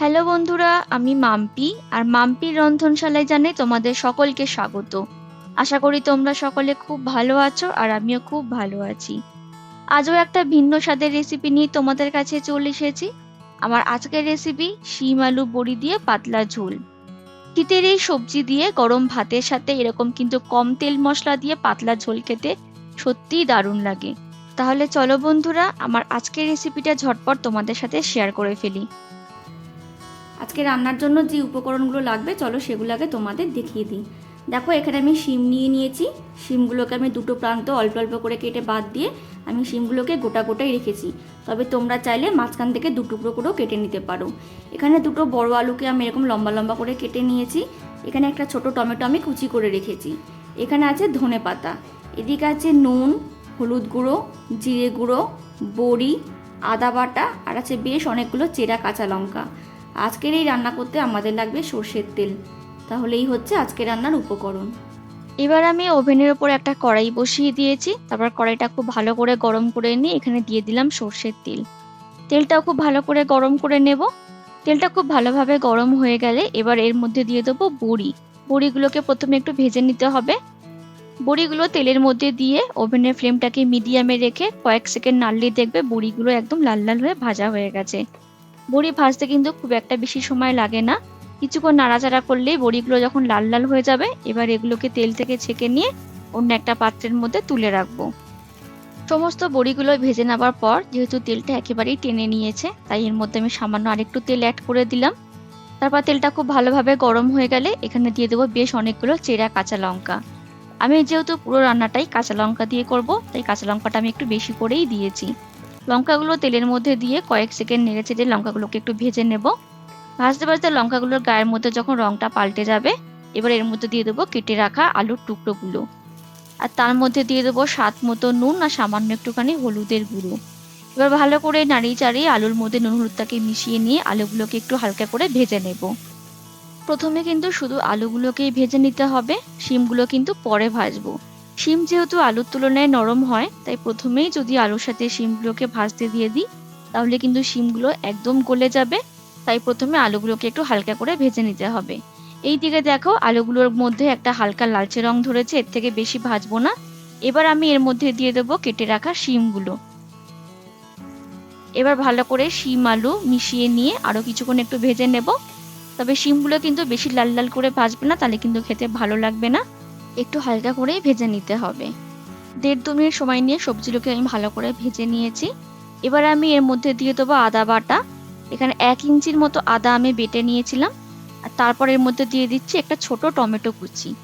Hello বন্ধুরা, আমি মাম্পি, আর মাম্পির রন্ধনশালায় জানে তোমাদের সকলকে স্বাগত। আশা করি তোমরা সকলে খুব ভালো আছো, আর আমিও খুব ভালো আছি। আজও একটা ভিন্ন স্বাদের রেসিপি নিয়ে তোমাদের কাছে চলে এসেছি। আমার আজকের রেসিপি শিম আলু বড়ি দিয়ে পাতলা ঝোল। শীতের এই সবজি দিয়ে গরম ভাতের সাথে এরকম কিন্তু কম তেল মশলা দিয়ে পাতলা ঝোল খেতে সত্যিই দারুণ লাগে। তাহলে চলো বন্ধুরা, আমার আজকের রেসিপিটা ঝটপট তোমাদের সাথে শেয়ার করে ফেলি। আজকে রান্নার জন্য যে উপকরণগুলো লাগবে, চলো সেগুলো আগে তোমাদের দেখিয়ে দিই। দেখো, এখানে আমি শিম নিয়ে নিয়েছি। শিমগুলোকে আমি দুটো প্রান্ত অল্প অল্প করে কেটে বাদ দিয়ে আমি শিমগুলোকে গোটা গোটাই রেখেছি। তবে তোমরা চাইলে মাঝখান থেকে দু টুকরো করেও কেটে নিতে পারো। এখানে দুটো বড় আলুকে আমি এরকম লম্বা লম্বা করে কেটে নিয়েছি। এখানে একটা ছোট টমেটো আমি কুচি করে রেখেছি। এখানে আছে ধনে পাতা। এদিকে আছে নুন, হলুদ গুঁড়ো, জিরে গুঁড়ো, বড়ি, আদা বাটা, আর আছে বেশ অনেকগুলো চেরা কাঁচা লঙ্কা। আজকের এই রান্না করতে আমাদের লাগবে সর্ষের তেল। তাহলে এই হচ্ছে আজকে রান্নার উপকরণ। এবার আমি ওভেনের ওপর একটা কড়াই বসিয়ে দিয়েছি। তারপর কড়াইটা খুব ভালো করে গরম করে নিয়ে এখানে দিয়ে দিলাম সর্ষের তেল। তেলটাও খুব ভালো করে গরম করে নেব। তেলটা খুব ভালোভাবে গরম হয়ে গেলে এবার এর মধ্যে দিয়ে দেবো বড়ি। বড়িগুলোকে প্রথমে একটু ভেজে নিতে হবে। বড়িগুলো তেলের মধ্যে দিয়ে ওভেনের ফ্লেমটাকে মিডিয়ামে রেখে কয়েক সেকেন্ড নাড়লে দেখবে বড়িগুলো একদম লাল লাল হয়ে ভাজা হয়ে গেছে। বড়ি ভাজতে কিন্তু খুব একটা বেশি সময় লাগে না। কিছুক্ষণ নাড়াচাড়া করলেই বড়িগুলো যখন লাল লাল হয়ে যাবে, এবার এগুলোকে তেল থেকে ছেঁকে নিয়ে অন্য একটা পাত্রের মধ্যে তুলে রাখব। সমস্ত বড়িগুলো ভেজে নেবার পর যেহেতু তেলটা একেবারেই টেনে নিয়েছে, তাই এর মধ্যে আমি সামান্য আরেকটু তেল অ্যাড করে দিলাম। তারপর তেলটা খুব ভালোভাবে গরম হয়ে গেলে এখানে দিয়ে দেবো বেশ অনেকগুলো চেরা কাঁচা লঙ্কা। আমি যেহেতু পুরো রান্নাটাই কাঁচা লঙ্কা দিয়ে করব, তাই কাঁচা লঙ্কাটা আমি একটু বেশি করেই দিয়েছি। লঙ্কাগুলো তেলের মধ্যে দিয়ে কয়েক সেকেন্ড নেড়ে চেড়ে লঙ্কাগুলোকে একটু ভেজে নেব। ভাজতে ভাজতে লঙ্কাগুলোর গায়ের মধ্যে যখন রংটা পাল্টে যাবে, এবার এর মধ্যে দিয়ে দেবো কেটে রাখা আলুর টুকরোগুলো। আর তার মধ্যে দিয়ে দেবো স্বাদ মতো নুন আর সামান্য একটুখানি হলুদের গুঁড়ো। এবার ভালো করে নাড়িয়ে চাড়িয়ে আলুর মধ্যে নুন হলুদটাকে মিশিয়ে নিয়ে আলুগুলোকে একটু হালকা করে ভেজে নেব। প্রথমে কিন্তু শুধু আলুগুলোকেই ভেজে নিতে হবে, শিমগুলো কিন্তু পরে ভাজবো। শিম যেহেতু আলুর তুলনায় নরম হয়, তাই প্রথমেই যদি আলুর সাথে শিমগুলোকে ভাজতে দিয়ে দিই, তাহলে কিন্তু শিমগুলো একদম গলে যাবে। তাই প্রথমে আলুগুলোকে একটু হালকা করে ভেজে নিতে হবে। এই দিকে দেখো, আলুগুলোর মধ্যে একটা হালকা লালচে রং ধরেছে, এর থেকে বেশি ভাজবো না। এবার আমি এর মধ্যে দিয়ে দেবো কেটে রাখা শিমগুলো। এবার ভালো করে শিম আলু মিশিয়ে নিয়ে আরও কিছুক্ষণ একটু ভেজে নেব। তবে শিমগুলো কিন্তু বেশি লাল লাল করে ভাজবে না, তাহলে কিন্তু খেতে ভালো লাগবে না। একটু হালকা করেই ভেজে নিতে হবে। দেড় দু মিনিট সময় নিয়ে সবজিগুলোকে আমি ভালো করে ভেজে নিয়েছি। এবার আমি এর মধ্যে দিয়ে দেবো আদা বাটা। এখানে এক ইঞ্চির মতো আদা আমি বেটে নিয়েছিলাম। আর তারপর এর মধ্যে দিয়ে দিচ্ছি একটা ছোট টমেটো কুচি।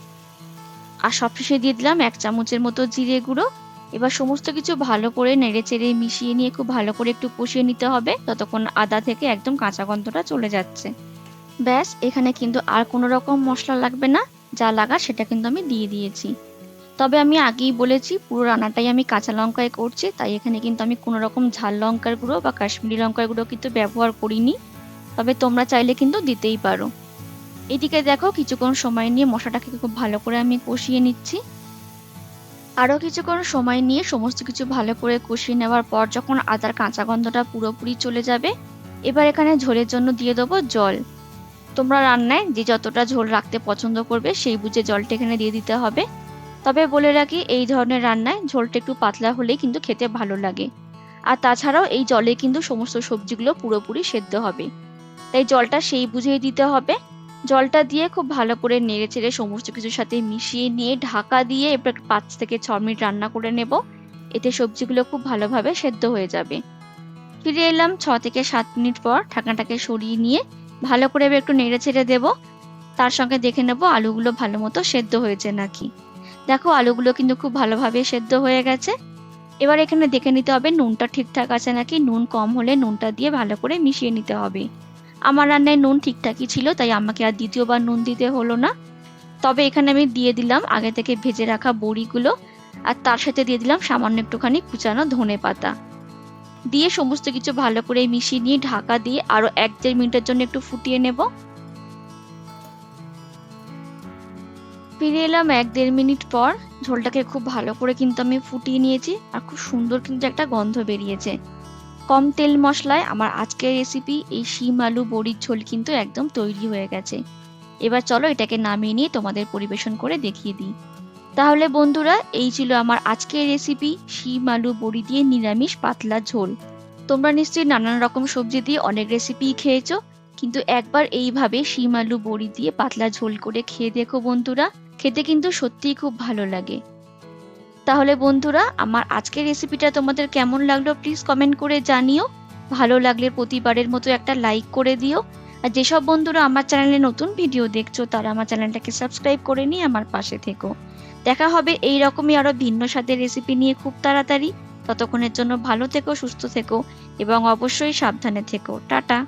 আর সবশেষে দিয়ে দিলাম এক চামচের মতো জিরে গুঁড়ো। এবার সমস্ত কিছু ভালো করে নেড়ে চেড়ে মিশিয়ে নিয়ে খুব ভালো করে একটু কষিয়ে নিতে হবে। ততক্ষণ আদা থেকে একদম কাঁচা গন্ধটা চলে যাচ্ছে। ব্যাস, এখানে কিন্তু আর কোনো রকম মশলা লাগবে না। যা লাগা সেটা কিন্তু আমি দিয়ে দিয়েছি। তবে আমি আগেই বলেছি, পুরো রান্নাটাই আমি কাঁচা লঙ্কায় করছি, তাই এখানে কিন্তু আমি কোনো রকম ঝাল লঙ্কার গুঁড়ো বা কাশ্মীরি লঙ্কার গুঁড়ো কিন্তু ব্যবহার করিনি। তবে তোমরা চাইলে কিন্তু দিতেই পারো। এদিকে দেখো, কিছুক্ষণ সময় নিয়ে মশলাটাকে খুব ভালো করে আমি কষিয়ে নিচ্ছি। আরও কিছুক্ষণ সময় নিয়ে সমস্ত কিছু ভালো করে কষিয়ে নেওয়ার পর যখন আদার কাঁচা গন্ধটা পুরোপুরি চলে যাবে, এবার এখানে ঝোলের জন্য দিয়ে দেবো জল। তোমরা রান্নায় যে যতটা ঝোল রাখতে পছন্দ করবে, সেই বুঝে জলটা এখানে দিয়ে দিতে হবে। তবে বলে রাখি, এই ধরনের রান্নায় ঝোলটা একটু পাতলা হলেই কিন্তু খেতে ভালো লাগে। আর তাছাড়াও এই জলে কিন্তু সমস্ত সবজিগুলো পুরোপুরি সেদ্ধ হবে। তাই জলটা সেই বুঝেই দিতে হবে। জলটা দিয়ে খুব ভালো করে নেড়ে চেড়ে সমস্ত কিছুর সাথে মিশিয়ে নিয়ে ঢাকা দিয়ে এবার পাঁচ থেকে ছ মিনিট রান্না করে নেব। এতে সবজিগুলো খুব ভালোভাবে সেদ্ধ হয়ে যাবে। ফিরে এলাম ছ থেকে সাত মিনিট পর ঢাকনাটাকে সরিয়ে নিয়ে ভালো করে একটু নেড়ে ছেড়ে দেবো। তার সঙ্গে দেখে নেব আলুগুলো ভালো মতো সেদ্ধ হয়েছে নাকি। দেখো আলুগুলো কিন্তু খুব ভালোভাবে সেদ্ধ হয়ে গেছে। এবার এখানে দেখে নিতে হবে নুনটা ঠিকঠাক আছে নাকি। নুন কম হলে নুনটা দিয়ে ভালো করে মিশিয়ে নিতে হবে। আমার রান্নায় নুন ঠিকঠাকই ছিল, তাই আমাকে আর দ্বিতীয়বার নুন দিতে হলো না। তবে এখানে আমি দিয়ে দিলাম আগে থেকে ভেজে রাখা বড়িগুলো। আর তার সাথে দিয়ে দিলাম সামান্য একটুখানি কুচানো ধনে পাতা দিয়ে সমস্ত কিছু ভালো করে মিশিয়ে নিয়ে ঢাকা দিয়ে আরও এক দেড় মিনিটের জন্য একটু ফুটিয়ে নেব। ফিরে এলাম এক দেড় মিনিট পর। ঝোলটাকে খুব ভালো করে কিন্তু আমি ফুটিয়ে নিয়েছি আর খুব সুন্দর কিন্তু একটা গন্ধ বেরিয়েছে। কম তেল মশলায় আমার আজকের রেসিপি এই শিম আলু বড়ির ঝোল কিন্তু একদম তৈরি হয়ে গেছে। এবার চলো এটাকে নামিয়ে নিয়ে তোমাদের পরিবেশন করে দেখিয়ে দিই। তাহলে বন্ধুরা, এই ছিল আমার আজকের রেসিপি শিম, আলু, বড়ি দিয়ে নিরামিষ পাতলা ঝোল। তোমরা নিশ্চয়ই নানান রকম সবজি দিয়ে অনেক রেসিপি খেয়েছো, কিন্তু একবার এইভাবে শিম, আলু, বড়ি দিয়ে পাতলা ঝোল করে খেয়ে দেখো বন্ধুরা, খেতে কিন্তু সত্যিই খুব ভালো লাগে। তাহলে বন্ধুরা, আমার আজকের রেসিপিটা তোমাদের কেমন লাগল প্লিজ কমেন্ট করে জানিও। ভালো লাগলে প্রতিবারের মতো একটা লাইক করে দিও। আর যেসব বন্ধুরা আমার চ্যানেলে নতুন ভিডিও দেখছ, তারা আমার চ্যানেলটাকে সাবস্ক্রাইব করে নিয়ে আমার পাশে থেকো। দেখা হবে এই রকমই আরও ভিন্ন স্বাদের রেসিপি নিয়ে খুব তাড়াতাড়ি। ততক্ষণের জন্য ভালো থেকো, সুস্থ থেকো এবং অবশ্যই সাবধানে থেকো। টাটা!